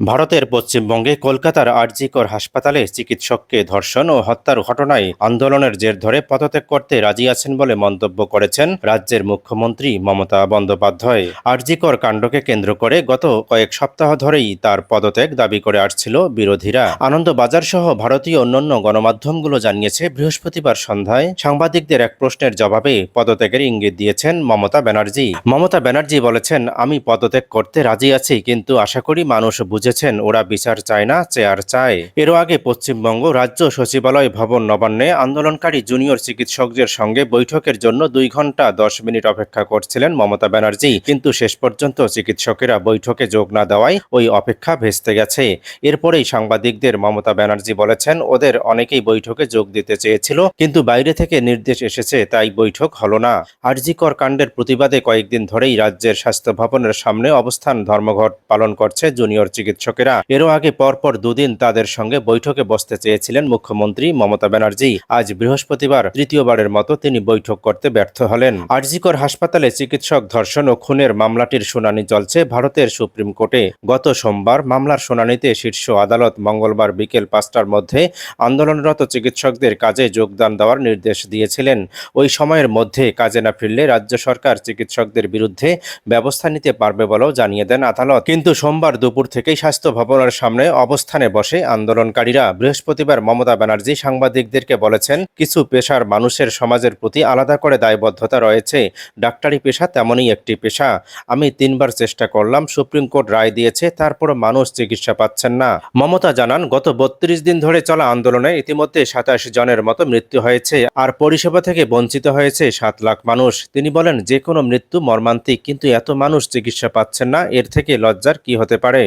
ভারতের পশ্চিমবঙ্গে কলকাতার আরজিকর হাসপাতালে চিকিৎসককে ধর্ষণ ও হত্যার ঘটনায় আন্দোলনের জের ধরে পদত্যাগ করতে রাজি আছেন বলে মন্তব্য করেছেন রাজ্যের মুখ্যমন্ত্রী মমতা বন্দ্যোপাধ্যায়। আরজিকর কাণ্ডকে কেন্দ্র করে গত কয়েক সপ্তাহ ধরেই তার পদত্যাগ দাবি করে আসছিল বিরোধীরা। আনন্দবাজার সহ ভারতীয় অন্যান্য গণমাধ্যমগুলো জানিয়েছে, বৃহস্পতিবার সন্ধ্যায় সাংবাদিকদের এক প্রশ্নের জবাবে পদত্যাগের ইঙ্গিত দিয়েছেন মমতা ব্যানার্জি। মমতা ব্যানার্জি বলেছেন, আমি পদত্যাগ করতে রাজি আছি, কিন্তু আশা করি মানুষ বুঝেছেন, ওরা বিচার চায় না চেয়ার চায়। এরও আগে পশ্চিমবঙ্গ রাজ্য সচিবালয় ভবন নবান্নে আন্দোলনকারী জুনিয়র চিকিৎসকদের সঙ্গে বৈঠকের জন্য দুই ঘণ্টা দশ মিনিট অপেক্ষা করছিলেন মমতা ব্যানার্জি। কিন্তু শেষ পর্যন্ত চিকিৎসকেরা বৈঠকে যোগ না দেওয়ায় ওই অপেক্ষা ভেস্তে গেছে। এরপরেই সাংবাদিকদের মমতা ব্যানার্জি বলেছেন, ওদের অনেকেই বৈঠকে যোগ দিতে চেয়েছিল, কিন্তু বাইরে থেকে নির্দেশ এসেছে, তাই বৈঠক হলো না। আরজিকর কাণ্ডের প্রতিবাদে কয়েকদিন ধরেই রাজ্যের স্বাস্থ্য ভবনের সামনে অবস্থান ধর্মঘট পালন করছে জুনিয়র চিকিৎসকেরা এরও আগে পরপর দুদিন তাদের সঙ্গে বৈঠকে বসতে চেয়েছিলেন মুখ্যমন্ত্রী মমতা ব্যানার্জি। আজ বৃহস্পতিবার তৃতীয়বারের মতো তিনি বৈঠক করতে ব্যর্থ হলেন। আরজিকর হাসপাতালে চিকিৎসক ধর্ষণ ও খুনের মামলাটির শুনানি চলছে ভারতের সুপ্রিম কোর্টে। গত সোমবার মামলার শুনানিতে শীর্ষ আদালত মঙ্গলবার বিকেল পাঁচটার মধ্যে আন্দোলনরত চিকিৎসকদের কাজে যোগদান দেওয়ার নির্দেশ দিয়েছিলেন। ওই সময়ের মধ্যে কাজে না ফিরলে রাজ্য সরকার চিকিৎসকদের বিরুদ্ধে ব্যবস্থা নিতে পারবে বলেও জানিয়ে দেন আদালত। কিন্তু সোমবার দুপুর থেকেই স্বাস্থ্য ভবনের সামনে অবস্থানে বসে আন্দোলনকারীরা বৃহস্পতিবার মমতা ব্যানার্জি সাংবাদিকদেরকে বলেছেন, কিছু পেশার মানুষের সমাজের প্রতি আলাদা করে দায়বদ্ধতা রয়েছে। ডাক্তারি পেশা তেমনই একটি পেশা। আমি তিনবার চেষ্টা করলাম, সুপ্রিম কোর্ট রায় দিয়েছে তারপরও মানুষ চিকিৎসা পাচ্ছেন না। মমতা জানান, গত বত্রিশ দিন ধরে চলা আন্দোলনে ইতিমধ্যে সাতাশ জনের মতো মৃত্যু হয়েছে, আর পরিষেবা থেকে বঞ্চিত হয়েছে সাত লাখ মানুষ। তিনি বলেন, যে কোনো মৃত্যু মর্মান্তিক, কিন্তু এত মানুষ চিকিৎসা পাচ্ছেন না, এর থেকে লজ্জার কি হতে পারে?